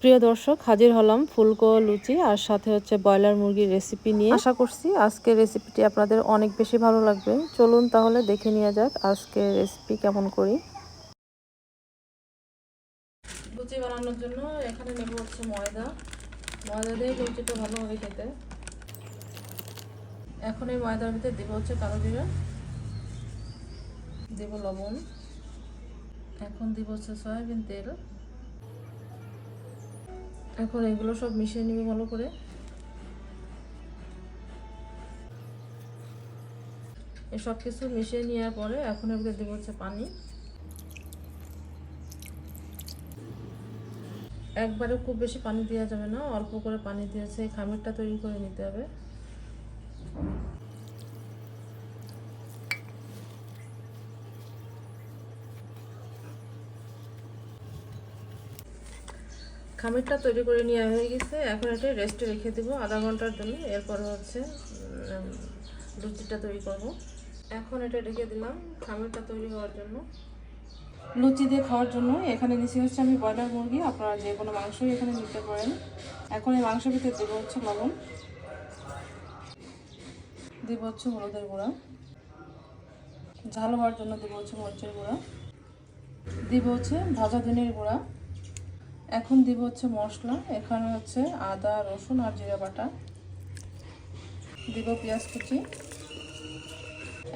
প্রিয় দর্শক হাজির হলাম ফুলকো লুচি আর সাথে হচ্ছে ব্রয়লার মুরগির রেসিপি নিয়ে। আশা করছি আজকের রেসিপিটি আপনাদের অনেক বেশি ভালো লাগবে। চলুন তাহলে দেখে নেওয়া যাক আজকের রেসিপি কেমন করি। লুচি বানানোর জন্য এখানে নেব হচ্ছে ময়দা। ময়দা দিয়ে লুচিটা ভালো হবে খেতে। এখন এই ময়দার ভিতরে দেবো হচ্ছে কালো জিরা। দেবো লবণ। এখন দিব হচ্ছে সয়াবিন তেল। এখন এগুলো সব মিশিয়ে নিবে ভালো করে। সব কিছু মিশিয়ে নেওয়ার পরে এখন এগুলো দেবো হচ্ছে পানি। একবারে খুব বেশি পানি দেওয়া যাবে না, অল্প করে পানি দিয়েছে খামিরটা তৈরি করে নিতে হবে। খামিরটা তৈরি করে নেওয়া হয়ে গেছে। এখন এটা রেস্টে রেখে দেবো আধা ঘণ্টার জন্য। এরপর হচ্ছে লুচিটা তৈরি করব। এখন এটা রেখে দিলাম খামিরটা তৈরি হওয়ার জন্য। লুচি দিয়ে খাওয়ার জন্য। এখানে নিচে হচ্ছে আমি ব্রয়লার মুরগি। আপনারা যে কোনো মাংসই এখানে নিতে পারেন। এখন এই মাংসের ভিতরে দেবো হচ্ছে লবণ। দেবো হচ্ছে হলুদের গুঁড়া। ঝাল হওয়ার জন্য দেবো হচ্ছে মরিচের গুঁড়া। দিব হচ্ছে ভাজা ধনের গুঁড়া। এখন দিব হচ্ছে মশলা, এখানে হচ্ছে আদা, রসুন আর জিরা বাটা। দিব পেঁয়াজ কুচি।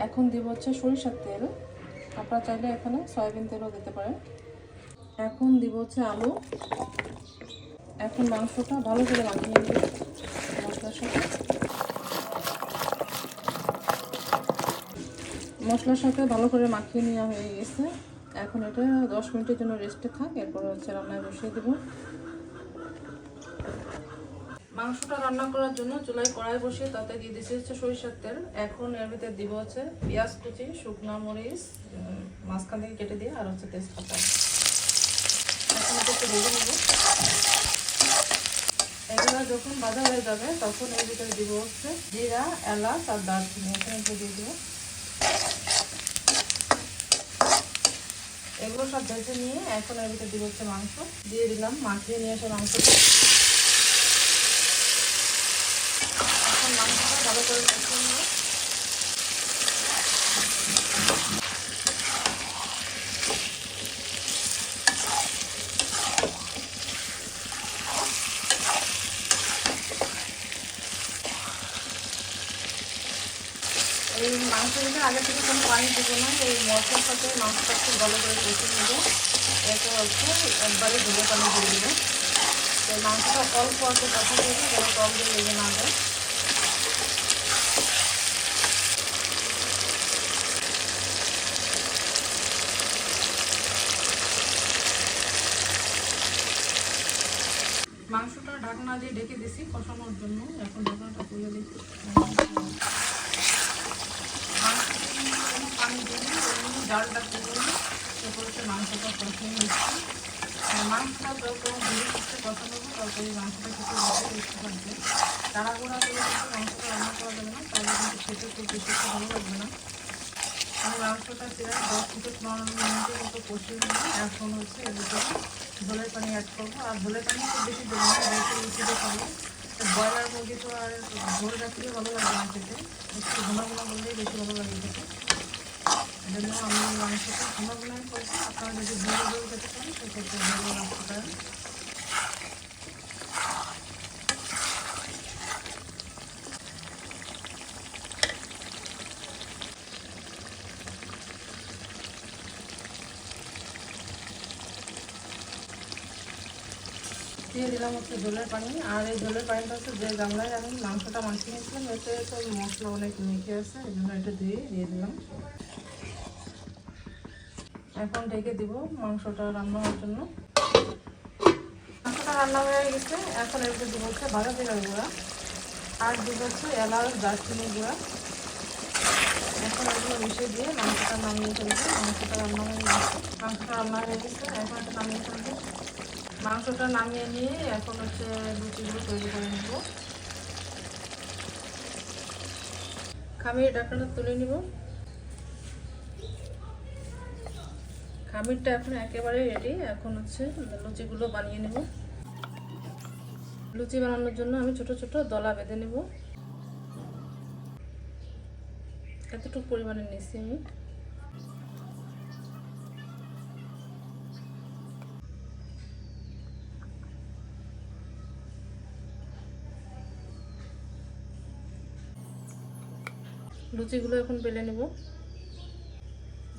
এখন দিব হচ্ছে সরিষার তেল। আপনারা চাইলে এখানে সয়াবিন তেলও দিতে পারেন। এখন দিব হচ্ছে আলু। এখন মাংসটা ভালো করে মাখিয়ে নেব মশলার সাথে। মশলার সাথে ভালো করে মাখিয়ে নেওয়া হয়ে গেছে। এখন এটা দশ মিনিটের জন্য রেস্টে থাক, এরপর হচ্ছে রান্নায় বসিয়ে দেবো। মাংসটা রান্না করার জন্য চুলায় কড়াই বসিয়ে তাতে দিয়ে দিচ্ছি হচ্ছে সরিষার তেল। এখন এর ভিতরে দিব হচ্ছে পেঁয়াজ কুচি, শুকনো মরিচ, মাঝখান থেকে কেটে দিয়ে আর হচ্ছে তেজপাতা। এখন একটু ভেজে নেব। এগুলো যখন ভাজা হয়ে যাবে, তখন এর ভিতরে দিব হচ্ছে জিরা, এলাচ আর দারচিনি। এখানে দিয়ে দেবো। এগুলো সব ভেজে নিয়ে এখন এর ভিতরে হচ্ছে মাংস। দিয়ে দিলাম, মাখিয়ে নিয়ে এসে মাংস এখন মাংসটা ভালো করে মাংসের ভিতরে আগে থেকে কোনো পানি দেবো না, এই মশলার সাথে মাংসটা খুব ভালো করে কষে নেব। এরপর হচ্ছে একবারে ধুলে পানি দিয়ে দেবো। তো মাংসটা অল্প অল্প কষা দেবো যেন টক দিয়ে লেগে না যায়। মাংসটা ঢাকনা দিয়ে ঢেকে দিছি কষানোর জন্য। এখন ঢাকনাটা খুলে দিচ্ছি। পানি দিয়ে এমনি ডালটা তুলে এরপর হচ্ছে মাংসটা কষিয়ে নিচ্ছি। মাংসটা যত ধীরে সুস্থে কষানো তত এই মাংসটা খেতে বেশি টেস্ট থাকবে তাড়াহুড়া করে কিন্তু মাংসটা রান্না করা যাবে না, তাহলে কিন্তু খেতে খুব বেশি ভালো লাগবে না। আমি মাংসটা প্রায় দশ থেকে পনেরো মিনিটের মতো কষিয়ে নিয়ে এখন হচ্ছে এর ভিতরে ঝোলের পানি অ্যাড করব। আর ঝোলের পানি খুব বেশি দেবো না যেহেতু লুচিতে খাব। ব্রয়লার মুরগি তো আর ঝোল রাখলে ভালো লাগবে না খেতে। একটু ঘন ঘন করলেই বেশি ভালো লাগে খেতে। মাংসটা পারেন দিয়ে দিলাম হচ্ছে ঝোলের পানি। আর এই ঝোলের পানিটা হচ্ছে যে গামলায় আমি মাংসটা মাখিয়ে নিয়েছিলাম, এতে তো মশলা অনেক মেখে আছে, এই জন্য এটা দিয়ে দিয়ে দিলাম। এখন ঢেকে দিব মাংসটা রান্না হওয়ার জন্য। মাংসটা রান্না হয়ে গেছে, এখন এর দিব হচ্ছে ভাজা জিরার গুঁড়া আর দিব হচ্ছে এলাচ দারচিনি গুঁড়া। এখন এগুলো মিশিয়ে দিয়ে মাংসটা নামিয়ে ফেলব। মাংসটা রান্না হয়ে গেছে, মাংসটা রান্না হয়ে গেছে, এখন এটা নামিয়ে ফেলব। মাংসটা নামিয়ে নিয়ে এখন হচ্ছে লুচিগুলো তৈরি করে নেব। খামির ডাকনাটা তুলে নিব। খামিরটা এখন একেবারে রেডি এখন হচ্ছে লুচিগুলো বানিয়ে নেব। লুচি বানানোর জন্য আমি ছোট ছোট দলা বেঁধে নেব। এতটুকু পরিমাণে নিয়েছি আমি। লুচিগুলো এখন বেলে নেব।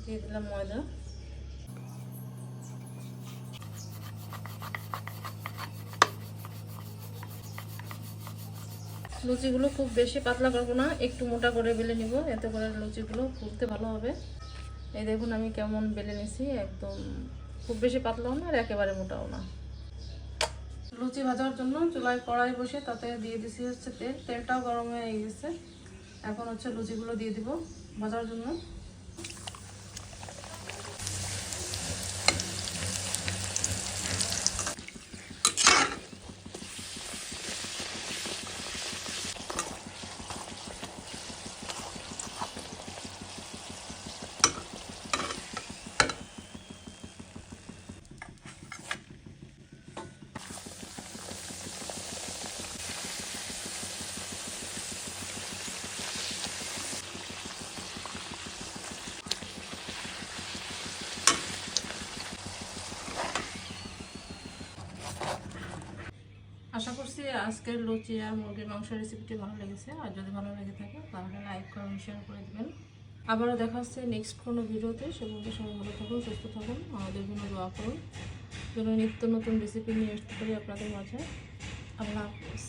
দিয়ে দিলাম ময়দা। লুচিগুলো খুব বেশি পাতলা করব না, একটু মোটা করে বেলে নিব, এতে করে লুচিগুলো ফুলতে ভালো হবে। এই দেখুন আমি কেমন বেলে নিছি, একদম খুব বেশি পাতলাও না আর একেবারে মোটাও না। লুচি ভাজার জন্য চুলায় কড়াই বসে তাতে দিয়ে দিছি হচ্ছে তেল, তেলটাও গরম হয়ে গেছে। এখন হচ্ছে লুচিগুলো দিয়ে দিব ভাজার জন্য আশা করছি আজকের লুচি আর মুরগির মাংস রেসিপিটি ভালো লেগেছে, আর যদি ভালো লেগে থাকে তাহলে লাইক করুন শেয়ার করে দেবেন। আবারও দেখা হচ্ছে নেক্সট কোনো ভিডিওতে। সেগুলো সবাই ভালো থাকুন, সুস্থ থাকুন, আমাদের জন্য দোয়া করুন। যেন নিত্য নতুন রেসিপি নিয়ে আসতে পারি আপনাদের মাঝে। আল্লাহ হাফিজ।